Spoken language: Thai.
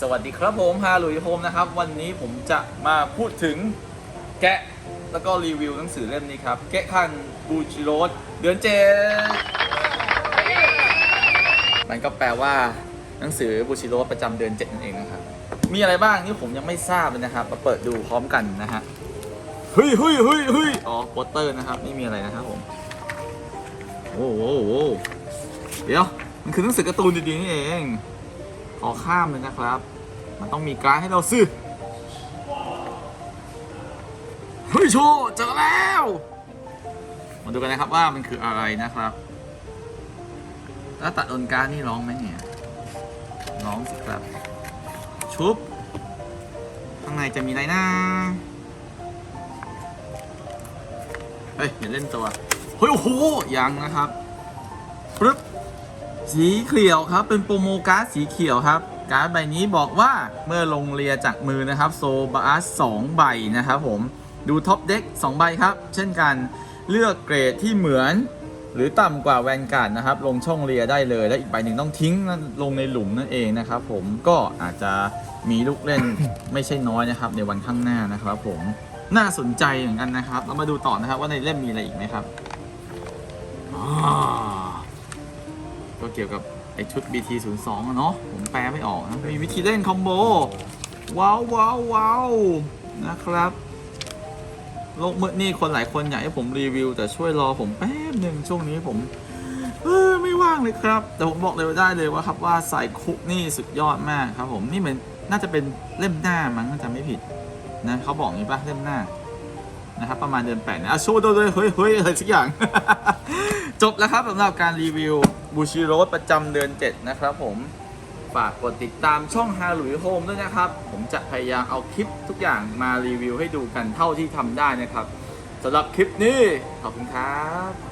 สวัสดีครับผมฮาลุยโฮมนะครับ วันนี้ผมจะมาพูดถึงแกะแล้วก็รีวิวหนังสือเล่มนี้ครับ แกะคันบูจิโรสเดือนเจ็ดมันก็แปลว่าหนังสือบูชิโรสประจำเดือนเจ็ดนั่นเองนะครับ มีอะไรบ้างนี่ผมยังไม่ทราบเลยนะครับ มาเปิดดูพร้อมกันนะฮะเฮ้ยเฮ้ยเฮ้ยเฮ้ยอ๋อโปสเตอร์นะครับ ไม่มีอะไรนะครับผม โอ้โหเดี๋ยว มันคือหนังสือการ์ตูนดีๆนี่เอง ขอข้ามเลยนะครับ มันต้องมีการให้เราซื้อเฮ้ยโชว์เจอแล้ว มาดูกันนะครับว่ามันคืออะไรนะครับถ้าตัดโอนการนี่ร้องไหมเนี่ยร้องสิครับ ชุบ ข้างในจะมีอะไรนะเฮ้ยอย่าเล่นตัว เฮ้ย โอ้โหยังนะครับปึ๊บ สีเขียวครับเป็นโปรโมการ์ดสีเขียวครับ การ์ดใบนี้บอกว่าเมื่อลงเรียจากมือนะครับโซบาสสองใบนะครับผมดูท็อปเด็ก2ใบครับ เช่นกันเลือกเกรดที่เหมือน หรือต่ำกว่าแวนการ์ดนะครับ ลงช่องเรียได้เลยและอีกใบหนึ่งต้องทิ้งลงในหลุมนั่นเองนะครับผมก็อาจจะมีลูกเล่นไม่ใช่น้อยนะครับ ในวันข้างหน้านะครับ ผมน่าสนใจเหมือนกันนะครับ เรามาดูต่อนะครับว่าในเล่มมีอะไรอีกไหมครับอ่าก็ เกี่ยวกับไอชุด BT 0 2 อะเนาะผมแปลไม่ออกนะ มีวิธีเล่นคอมโบ ว้าวว้าวว้าวนะครับ โลกมืดนี่คนหลายคนอยากให้ผมรีวิว แต่ช่วยรอผมแป๊บหนึ่งช่วงนี้ผมเออไม่ว่างเลยครับ แต่ผมบอกเลยว่าได้เลยว่าครับว่าสายคุกนี่สุดยอดมากครับผมนี่เหมือนน่าจะเป็นเล่มหน้ามั้งถ้าจำไม่ผิดนะเขาบอกงี้ปะเล่มหน้านะครับประมาณเดือนแปดนะอะโชว์ตัวเลยเฮ้ยเฮ้ยอะไรสักอย่าง จบแล้วครับสำหรับการรีวิวบูชิโรสประจำเดือน 7 นะครับผม ฝากกดติดตามช่องฮาลุยโฮมด้วยนะครับ ผมจะพยายามเอาคลิปทุกอย่างมารีวิวให้ดูกันเท่าที่ทำได้นะครับสำหรับคลิปนี้ ขอบคุณครับ